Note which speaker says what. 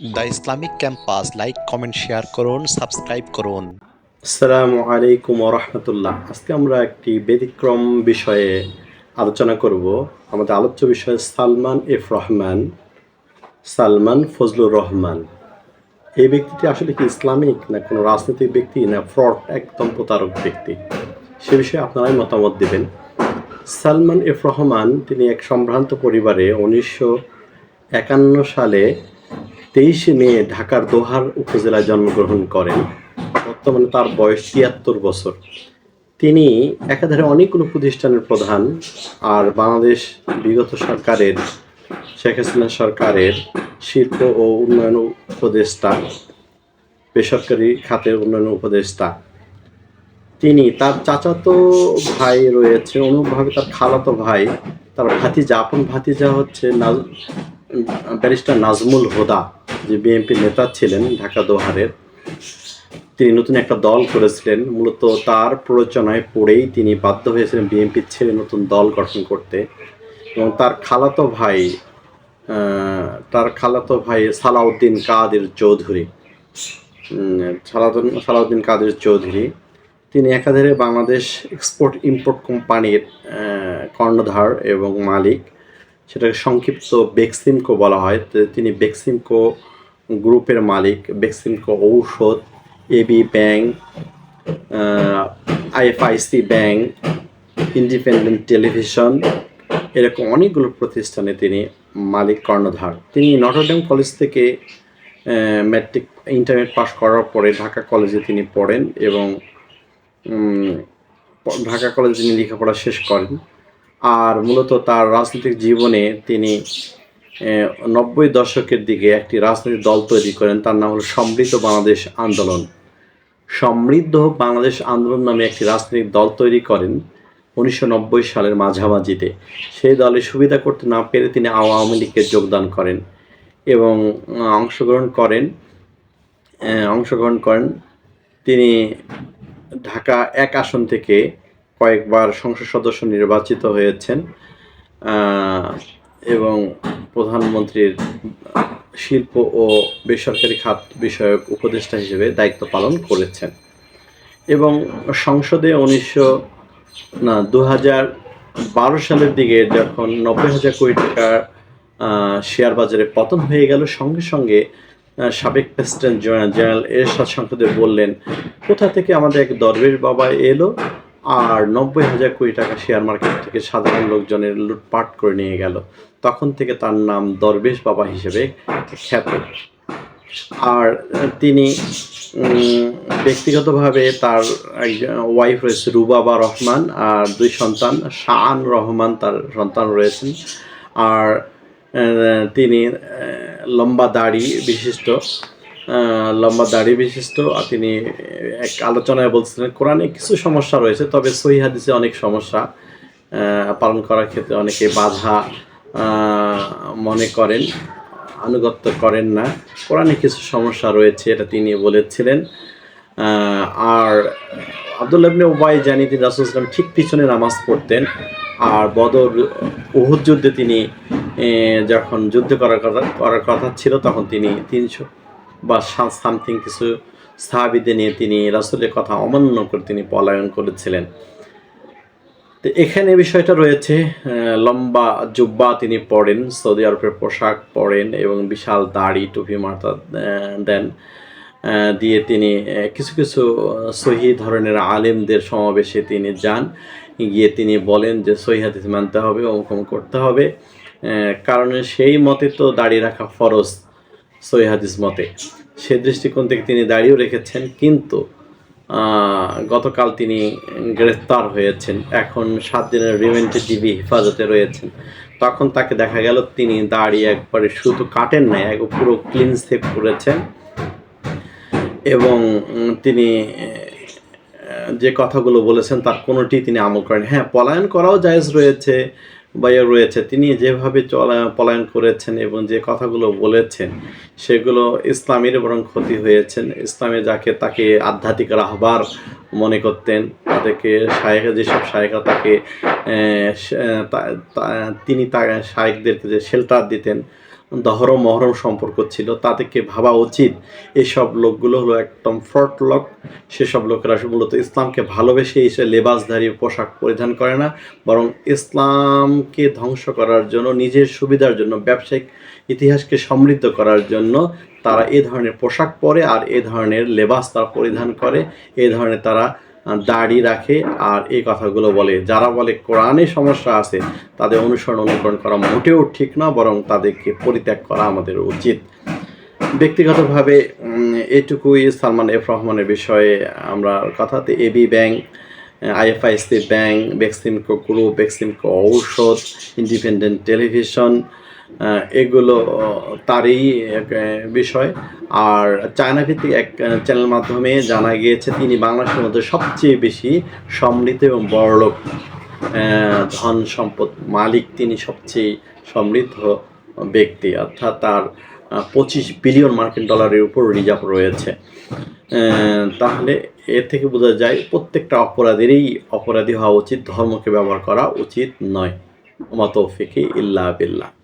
Speaker 1: The Islamic campus like comment share করুন subscribe করুন।
Speaker 2: আসসালামু আলাইকুম রহমতুল্লাহ। আজকে আমরা একটি ব্যতিক্রম বিষয়ে আলোচনা করব। আমাদের আলোচ্য বিষয় সালমান এফ রহমান, সালমান ফজলুর রহমান। এই ব্যক্তিটি আসলে কি ইসলামিক না কোনো রাজনৈতিক ব্যক্তি না ফ্রড, একদম প্রতারক ব্যক্তি? সে বিষয়ে আপনারাই মতামত দেবেন। সালমান এফ রহমান, তিনি এক সম্ভ্রান্ত পরিবারে উনিশশো একান্ন সালে তেইশে মে ঢাকার দোহার উপজেলায় জন্মগ্রহণ করেন। বর্তমানে তার বয়স তিয়াত্তর বছর। তিনি একাধারে অনেকগুলো প্রতিষ্ঠানের প্রধান আর বাংলাদেশ বিগত সরকারের, শেখ হাসিনা সরকারের শিল্প ও উন্নয়ন উপদেষ্টা, বেসরকারি খাতের উন্নয়ন উপদেষ্টা। তিনি তার চাচাতো ভাই রয়েছে অনুভাবে তার খালাতো ভাই, তার ভাতিজা, আপন ভাতিজা হচ্ছে ব্যারিস্টার নাজমুল হোদা। যে বিএনপি নেতা ছিলেন ঢাকা দোহারের, তিনি নতুন একটা দল করেছিলেন। মূলত তার প্ররোচনায় পড়েই তিনি বাধ্য হয়েছিলেন বিএনপির ছেড়ে নতুন দল গঠন করতে। এবং তার খালাতো ভাই তার খালাতো ভাই সালাউদ্দিন কাদের চৌধুরী। সালাউদ্দিন সালাউদ্দিন কাদের চৌধুরী। তিনি একাধারে বাংলাদেশ এক্সপোর্ট ইম্পোর্ট কোম্পানির কর্ণধার এবং মালিক। সেটাকে সংক্ষিপ্ত বেক্সিমকো বলা হয়। তিনি বেক্সিমকো গ্রুপের মালিক, বেক্সিমকো ঔষধ AB bank IFIC bank, independent television, এরকম অনেকগুলো প্রতিষ্ঠানে তিনি মালিক কর্ণধার। তিনি নটরডেম কলেজ থেকে ম্যাট্রিক ইন্টারমিডিয়েট পাশ করার পরে ঢাকা কলেজে তিনি পড়েন এবং ঢাকা কলেজে তিনি লেখাপড়া শেষ করেন। আর মূলত তার রাজনৈতিক জীবনে তিনি নব্বই দশকের দিকে একটি রাজনৈতিক দল তৈরি করেন, তার নাম হলো সমৃদ্ধ বাংলাদেশ আন্দোলন। সমৃদ্ধ বাংলাদেশ আন্দোলন নামে একটি রাজনৈতিক দল তৈরি করেন উনিশশো নব্বই সালের মাঝামাঝিতে। সেই দলে সুবিধা করতে না পেরে তিনি আওয়ামী লীগে যোগদান করেন এবং অংশগ্রহণ করেন অংশগ্রহণ করেন। তিনি ঢাকা এক আসন থেকে কয়েকবার সংসদ সদস্য নির্বাচিত হয়েছেন এবং প্রধানমন্ত্রীর শিল্প ও বেসরকারি খাত বিষয়ক উপদেষ্টা হিসেবে দায়িত্ব পালন করেছেন। এবং সংসদে উনিশশো, না দু হাজার বারো সালের দিকে যখন নব্বই হাজার কোটি টাকার শেয়ার বাজারে পতন হয়ে গেল, সঙ্গে সঙ্গে সাবেক প্রেসিডেন্ট জেনারেল এরশাদ সংসদে বললেন, কোথা থেকে আমাদের এক দরবেশ বাবা এলো? আর নব্বই হাজার কোটি টাকা শেয়ার মার্কেট থেকে সাধারণ লোকজনের লুটপাট করে নিয়ে গেল। তখন থেকে তার নাম দরবেশ বাবা হিসেবে খ্যাত। আর তিনি ব্যক্তিগতভাবে তার ওয়াইফ রয়েছে রুবাবা রহমান আর দুই সন্তান শান রহমান তার সন্তান রয়েছেন। আর তিনি লম্বা দাড়ি বিশিষ্ট। লম্বা দাড়ি বিশিষ্ট তিনি এক আলোচনায় বলছিলেন, কোরআনে কিছু সমস্যা রয়েছে, তবে সহি হাদিসে অনেক সমস্যা পালন করার ক্ষেত্রে অনেকে বাধা মনে করেন, আনুগত্য করেন না। কোরআনে কিছু সমস্যা রয়েছে, এটা তিনি বলেছিলেন। আর আব্দুল্লাহ ইবনে উবাই জানি তিনি রাসুল ইসলাম ঠিক পিছনে নামাজ পড়তেন, আর বদর, উহুদ যুদ্ধে তিনি যখন যুদ্ধ করার কথা করার কথা ছিল, তখন তিনি তিনশো বা সামথিং কিছু সাহাবিদের নিয়ে তিনি রাসুলের কথা অমান্য করে তিনি পলায়ন করেছিলেন। তো এখানে বিষয়টা রয়েছে লম্বা জুব্বা তিনি পরেন, সৌদি আরবের পোশাক পরেন এবং বিশাল দাড়ি, টুপি মাথা দেন দিয়ে তিনি কিছু কিছু সহি ধরনের আলেমদের সমাবেশে তিনি যান। গিয়ে তিনি বলেন যে সহি মানতে হবে অমুকম করতে হবে। কারণ সেই মতে তো দাড়ি রাখা ফরজ। সহি হাদিস মতে। সে দৃষ্টিকোণ থেকে তিনি দাঁড়িয়েও রেখেছেন, কিন্তু গতকাল তিনি গ্রেফতার হয়েছেন। এখন সাত দিনের রিমান্ডে ডিবি হেফাজতে রয়েছেন। তখন তাকে দেখা গেল, তিনি দাঁড়িয়ে একবারে শুধু কাটেন নাই, এক পুরো ক্লিন সেভ করেছেন। এবং তিনি যে কথাগুলো বলেছেন তার কোনোটি তিনি আমল করেন হ্যাঁ পলায়ন করাও জায়েজ রয়েছে বা ইয়ে রয়েছে, তিনি যেভাবে চলা, পলায়ন করেছেন এবং যে কথাগুলো বলেছেন, সেগুলো ইসলামের বরং ক্ষতি হয়েছেন। ইসলামে যাকে তাকে আধ্যাত্মিক রাহবার মনে করতেন, তাদেরকে শায়েখা, যেসব শায়েখা তাকে তিনি তা শায়েকদেরকে যে শেল্টার দিতেন দহরম, মহরম সম্পর্ক ছিল। তাদেরকে ভাবা উচিত? এসব লোকগুলো হলো একদম ফ্রড লোক। সেসব লোকেরা মূলত ইসলামকে ভালোবেসে এসে লেবাসধারী পোশাক পরিধান করে না, বরং ইসলামকে ধ্বংস করার জন্য, নিজের সুবিধার জন্য, ব্যবসায়িক ইতিহাসকে সমৃদ্ধ করার জন্য তারা এ ধরনের পোশাক পরে আর এ ধরনের লেবাস তারা পরিধান করে। এ ধরনের তারা দাড়ি রাখে আর এই কথাগুলো বলে। যারা বলে কোরআনে সমস্যা আছে, তাদের অনুসরণ অনুকরণ করা মোটেও ঠিক না, বরং তাদেরকে পরিত্যাগ করা আমাদের উচিত। ব্যক্তিগতভাবে এটুকুই সালমান এফ রহমানের বিষয়ে আমরা কথাতে AB bank IFIC bank Beximco group Beximco ঔষধ ইন্ডিপেন্ডেন্ট টেলিভিশন এগুলো তারই বিষয়। আর চায়না ভিত্তিক এক চ্যানেল মাধ্যমে জানা গিয়েছে তিনি বাংলাদেশের মধ্যে সবচেয়ে বেশি সমৃদ্ধ এবং বড়লোক ধন সম্পদ মালিক তিনি সবচেয়ে সমৃদ্ধ ব্যক্তি। অর্থাৎ তার পঁচিশ বিলিয়ন মার্কিন ডলারের উপর রিজার্ভ রয়েছে। তাহলে এর থেকে বোঝা যায় প্রত্যেকটা অপরাধীরই অপরাধী হওয়া উচিত, ধর্মকে ব্যবহার করা উচিত নয়। মতফিকি ইল্লা বিল্লাহ।